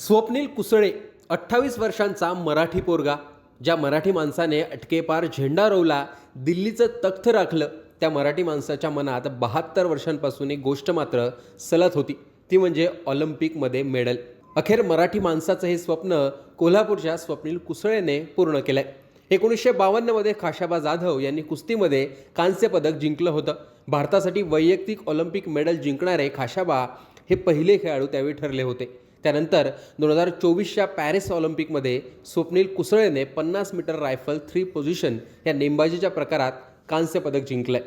स्वप्नील कुसळे अठ्ठावीस वर्षांचा मराठी पोरगा ज्या मराठी माणसाने अटकेपार झेंडा रोवला दिल्लीचं तख्त राखलं त्या मराठी माणसाच्या मनात बहात्तर वर्षांपासून एक गोष्ट मात्र सलत होती. ती म्हणजे ऑलिम्पिकमध्ये मेडल. अखेर मराठी माणसाचं हे स्वप्न कोल्हापूरच्या स्वप्नील कुसळेने पूर्ण केलंय. एकोणीसशे बावन्नमध्ये खाशाबा जाधव यांनी कुस्तीमध्ये कांस्य पदक जिंकलं होतं. भारतासाठी वैयक्तिक ऑलिम्पिक मेडल जिंकणारे खाशाबा हे पहिले खेळाडू त्यावेळी ठरले होते. त्यानंतर दोन हजार चोवीसच्या पॅरिस ऑलिम्पिकमध्ये स्वप्नील कुसळेने पन्नास मीटर रायफल थ्री पोझिशन या नेमबाजीच्या प्रकारात कांस्य पदक जिंकलंय.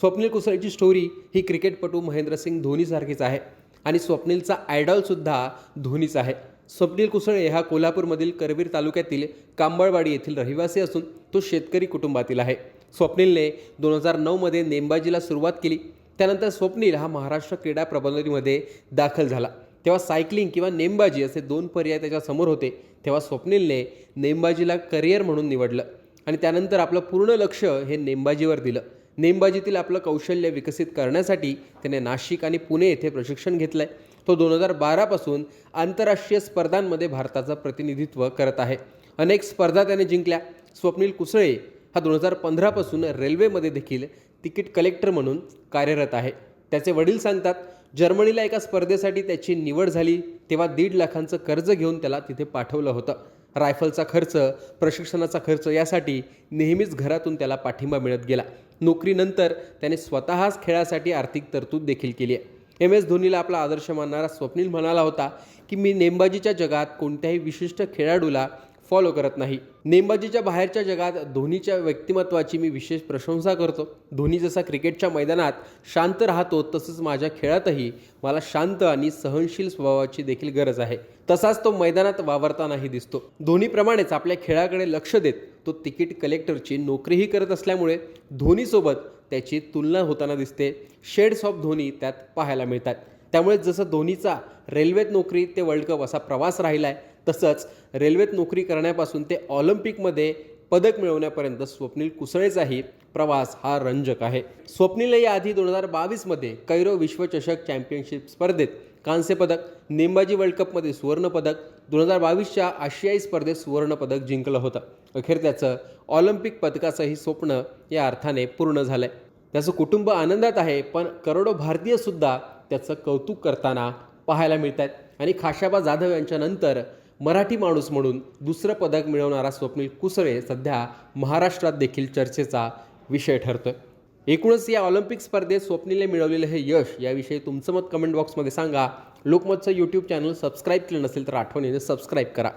स्वप्नील कुसळेची स्टोरी ही क्रिकेटपटू महेंद्रसिंग धोनीसारखीच आहे आणि स्वप्नीलचा आयडॉलसुद्धा धोनीच आहे. स्वप्नील कुसळे हा कोल्हापूरमधील करवीर तालुक्यातील कांबळवाडी येथील रहिवासी असून तो शेतकरी कुटुंबातील आहे. स्वप्नीलने दोन हजार नऊमध्ये नेमबाजीला सुरुवात केली. त्यानंतर स्वप्नील हा महाराष्ट्र क्रीडा प्रबंधनीमध्ये दाखल झाला. तेव्हा सायकलिंग किंवा नेमबाजी असे दोन पर्याय त्याच्यासमोर होते. तेव्हा स्वप्नीलने नेमबाजीला करिअर म्हणून निवडलं आणि त्यानंतर आपलं पूर्ण लक्ष हे नेमबाजीवर दिलं. नेमबाजीतील आपलं कौशल्य विकसित करण्यासाठी त्याने नाशिक आणि पुणे येथे प्रशिक्षण घेतलं आहे तो दोन हजार बारापासून आंतरराष्ट्रीय स्पर्धांमध्ये भारताचं प्रतिनिधित्व करत आहे. अनेक स्पर्धा त्याने जिंकल्या. स्वप्नील कुसळे हा दोन हजार पंधरापासून रेल्वेमध्ये देखील तिकीट कलेक्टर म्हणून कार्यरत आहे. त्याचे वडील सांगतात जर्मनीला एका स्पर्धेसाठी त्याची निवड झाली. तेव्हा दीड लाखांचं कर्ज घेऊन त्याला तिथे पाठवलं होतं. रायफलचा खर्च प्रशिक्षणाचा खर्च यासाठी नेहमीच घरातून त्याला पाठिंबा मिळत गेला. नोकरीनंतर त्याने स्वतःच खेळासाठी आर्थिक तरतूद देखील केली आहे. एम एस धोनीला आपला आदर्श मानणारा स्वप्नील म्हणाला होता की मी नेमबाजीच्या जगात कोणत्याही विशिष्ट खेळाडूला फॉलो करत नाही. नेमबाजीच्या बाहेरच्या जगात धोनीच्या व्यक्तिमत्वाची मी विशेष प्रशंसा करतो. धोनी जसा क्रिकेटच्या मैदानात शांत राहतो तसंच माझ्या खेळातही मला शांत आणि सहनशील स्वभावाची देखील गरज आहे. तसाच तो मैदानात वावरतानाही दिसतो. धोनीप्रमाणेच आपल्या खेळाकडे लक्ष देत तो तिकीट कलेक्टरची नोकरीही करत असल्यामुळे धोनीसोबत त्याची तुलना होताना दिसते. शेड्स ऑफ धोनी त्यात पाहायला मिळतात. त्यामुळे जसं धोनीचा रेल्वेत नोकरी ते वर्ल्ड कप असा प्रवास राहिला आहे तसंच रेल्वेत नोकरी करण्यापासून ते ऑलिम्पिकमध्ये पदक मिळवण्यापर्यंत स्वप्नील कुसळेचाही प्रवास हा रंजक आहे. स्वप्नीलने याआधी दोन हजार बावीसमध्ये कैरो विश्वचषक चॅम्पियनशिप स्पर्धेत कांस्य पदक नेमबाजी वर्ल्ड कपमध्ये सुवर्णपदक दोन हजार बावीसच्या आशियाई स्पर्धेत सुवर्णपदक जिंकलं होतं. अखेर त्याचं ऑलिम्पिक पदकाचंही स्वप्न या अर्थाने पूर्ण झालं आहे त्याचं कुटुंब आनंदात आहे पण करोडो भारतीयसुद्धा त्याचं कौतुक करताना पाहायला मिळत आहेत आणि खाशाबा जाधव यांच्यानंतर मराठी माणूस म्हणून दुसरं पदक मिळवणारा स्वप्नील कुसळे सध्या महाराष्ट्रात देखील चर्चेचा विषय ठरतोय. एकूणच या ऑलिम्पिक स्पर्धेत स्वप्नीलने मिळवलेलं हे यश याविषयी तुमचं मत कमेंट बॉक्समध्ये सांगा. लोकमतचं यूट्यूब चॅनल सबस्क्राईब केलं नसेल तर आठवणीने सबस्क्राईब करा.